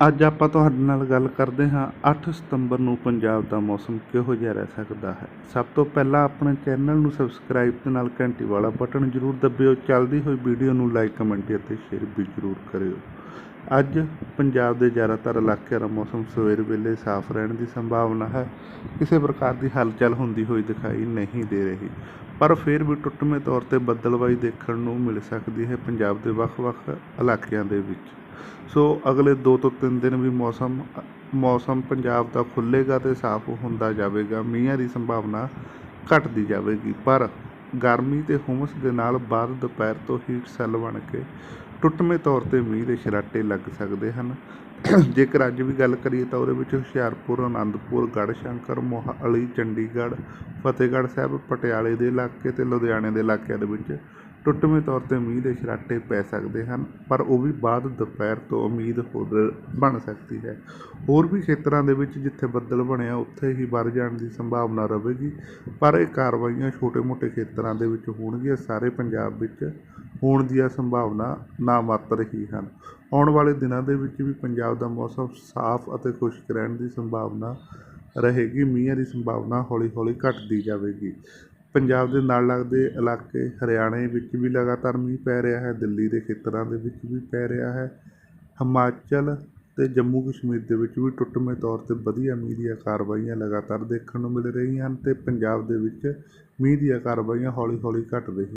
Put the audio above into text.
ਅੱਜ ਆਪਾਂ ਤੁਹਾਡੇ ਨਾਲ ਗੱਲ ਕਰਦੇ ਹਾਂ 8 ਸਤੰਬਰ ਨੂੰ ਪੰਜਾਬ ਦਾ ਮੌਸਮ ਕਿਹੋ ਜਿਹਾ ਰਹਿ ਸਕਦਾ ਹੈ। ਸਭ ਤੋਂ ਪਹਿਲਾਂ ਆਪਣੇ ਚੈਨਲ ਨੂੰ ਸਬਸਕ੍ਰਾਈਬ ਤੇ ਨਾਲ ਘੰਟੀ ਵਾਲਾ ਬਟਨ ਜ਼ਰੂਰ ਦਬਿਓ। ਚੱਲਦੀ ਹੋਈ ਵੀਡੀਓ ਨੂੰ ਲਾਈਕ, ਕਮੈਂਟ ਅਤੇ ਸ਼ੇਅਰ ਵੀ ਜ਼ਰੂਰ ਕਰਿਓ। ਅੱਜ ਪੰਜਾਬ ਦੇ ਜ਼ਿਆਦਾਤਰ ਇਲਾਕਿਆਂ ਦਾ ਮੌਸਮ ਸਵੇਰ ਵੇਲੇ ਸਾਫ਼ ਰਹਿਣ ਦੀ ਸੰਭਾਵਨਾ ਹੈ। ਕਿਸੇ ਪ੍ਰਕਾਰ ਦੀ ਹਲਚਲ ਹੁੰਦੀ ਹੋਈ ਦਿਖਾਈ ਨਹੀਂ ਦੇ ਰਹੀ, ਪਰ ਫਿਰ ਵੀ ਟੁੱਟਵੇਂ ਤੌਰ ਤੇ ਬੱਦਲਬਾਈ ਦੇਖਣ ਨੂੰ ਮਿਲ ਸਕਦੀ ਹੈ ਪੰਜਾਬ ਦੇ ਵੱਖ-ਵੱਖ ਇਲਾਕਿਆਂ ਦੇ ਵਿੱਚ। ਸੋ ਅਗਲੇ 2 ਤੋਂ 3 ਦਿਨ ਵੀ ਮੌਸਮ ਮੌਸਮ ਪੰਜਾਬ ਦਾ ਖੁੱਲ੍ਹੇਗਾ ਤੇ ਸਾਫ਼ ਹੁੰਦਾ ਜਾਵੇਗਾ, ਮੀਂਹਾਂ ਦੀ ਸੰਭਾਵਨਾ ਘਟਦੀ ਜਾਵੇਗੀ, ਪਰ ਗਰਮੀ ਤੇ ਹੁਮਸ ਦੇ ਨਾਲ ਬਾਅਦ ਦੁਪਹਿਰ ਤੋਂ ਹੀਟ ਸੈੱਲ ਬਣ ਕੇ ਟੁੱਟਵੇਂ ਤੌਰ ਤੇ ਮੀਂਹ ਦੇ ਛਰਾਟੇ ਲੱਗ ਸਕਦੇ ਹਨ। ਜੇਕਰ ਅੱਜ ਵੀ ਗੱਲ ਕਰੀਏ ਤਾਂ ਉਹਦੇ ਵਿੱਚ ਹੁਸ਼ਿਆਰਪੁਰ ਆਨੰਦਪੁਰ ਗੜ੍ਹਸ਼ੰਕਰ, ਮੋਹਾਲੀ, ਚੰਡੀਗੜ੍ਹ, ਫਤਿਹਗੜ੍ਹ ਸਾਹਿਬ, ਪਟਿਆਲੇ ਦੇ ਇਲਾਕੇ ਤੇ ਲੁਧਿਆਣੇ ਦੇ ਇਲਾਕਿਆਂ ਦੇ ਵਿੱਚ ਟੁੱਟਵੇਂ ਤੌਰ ਤੇ ਮੀਂਹ ਦੇ ਛਰਾਟੇ ਪੈ ਸਕਦੇ ਹਨ, ਪਰ ਉਹ ਵੀ ਬਾਅਦ ਦੁਪਹਿਰ ਤੋਂ ਉਮੀਦ ਹੋ ਬਣ ਸਕਦੀ ਹੈ। ਹੋਰ ਵੀ ਖੇਤਰਾਂ ਦੇ ਵਿੱਚ ਜਿੱਥੇ ਬੱਦਲ ਬਣਿਆ, ਉੱਥੇ ਹੀ ਵਰ ਜਾਣ ਦੀ ਸੰਭਾਵਨਾ ਰਹੇਗੀ, ਪਰ ਇਹ ਕਾਰਵਾਈਆਂ ਛੋਟੇ-ਮੋਟੇ ਖੇਤਰਾਂ ਦੇ ਵਿੱਚ ਹੋਣਗੀਆਂ। ਸਾਰੇ ਪੰਜਾਬ ਵਿੱਚ ਹੋਣ ਦੀਆਂ ਸੰਭਾਵਨਾ ਨਾ ਮਾਤਰ ਹੀ ਹਨ। ਆਉਣ ਵਾਲੇ ਦਿਨਾਂ ਦੇ ਵਿੱਚ ਵੀ ਪੰਜਾਬ ਦਾ ਮੌਸਮ ਸਾਫ਼ ਅਤੇ ਖੁਸ਼ਕ ਰਹਿਣ ਦੀ ਸੰਭਾਵਨਾ ਰਹੇਗੀ। ਮੀਂਹਾਂ ਦੀ ਸੰਭਾਵਨਾ ਹੌਲੀ-ਹੌਲੀ ਘਟਦੀ ਜਾਵੇਗੀ। ਪੰਜਾਬ ਦੇ ਨਾਲ ਲੱਗਦੇ ਇਲਾਕੇ ਹਰਿਆਣੇ ਵਿੱਚ ਵੀ ਲਗਾਤਾਰ ਮੀਂਹ ਪੈ ਰਿਹਾ ਹੈ, ਦਿੱਲੀ ਦੇ ਖੇਤਰਾਂ ਦੇ ਵਿੱਚ ਵੀ ਪੈ ਰਿਹਾ ਹੈ। ਹਿਮਾਚਲ ਅਤੇ ਜੰਮੂ ਕਸ਼ਮੀਰ ਦੇ ਵਿੱਚ ਵੀ ਟੁੱਟਵੇਂ ਤੌਰ ਤੇ ਵਧੀਆ ਮੀਂਹ ਦੀਆਂ ਕਾਰਵਾਈਆਂ ਲਗਾਤਾਰ ਦੇਖਣ ਨੂੰ ਮਿਲ ਰਹੀਆਂ ਹਨ ਅਤੇ ਪੰਜਾਬ ਦੇ ਵਿੱਚ ਮੀਂਹ ਦੀਆਂ ਕਾਰਵਾਈਆਂ ਹੌਲੀ-ਹੌਲੀ ਘੱਟ ਰਹੀਆਂ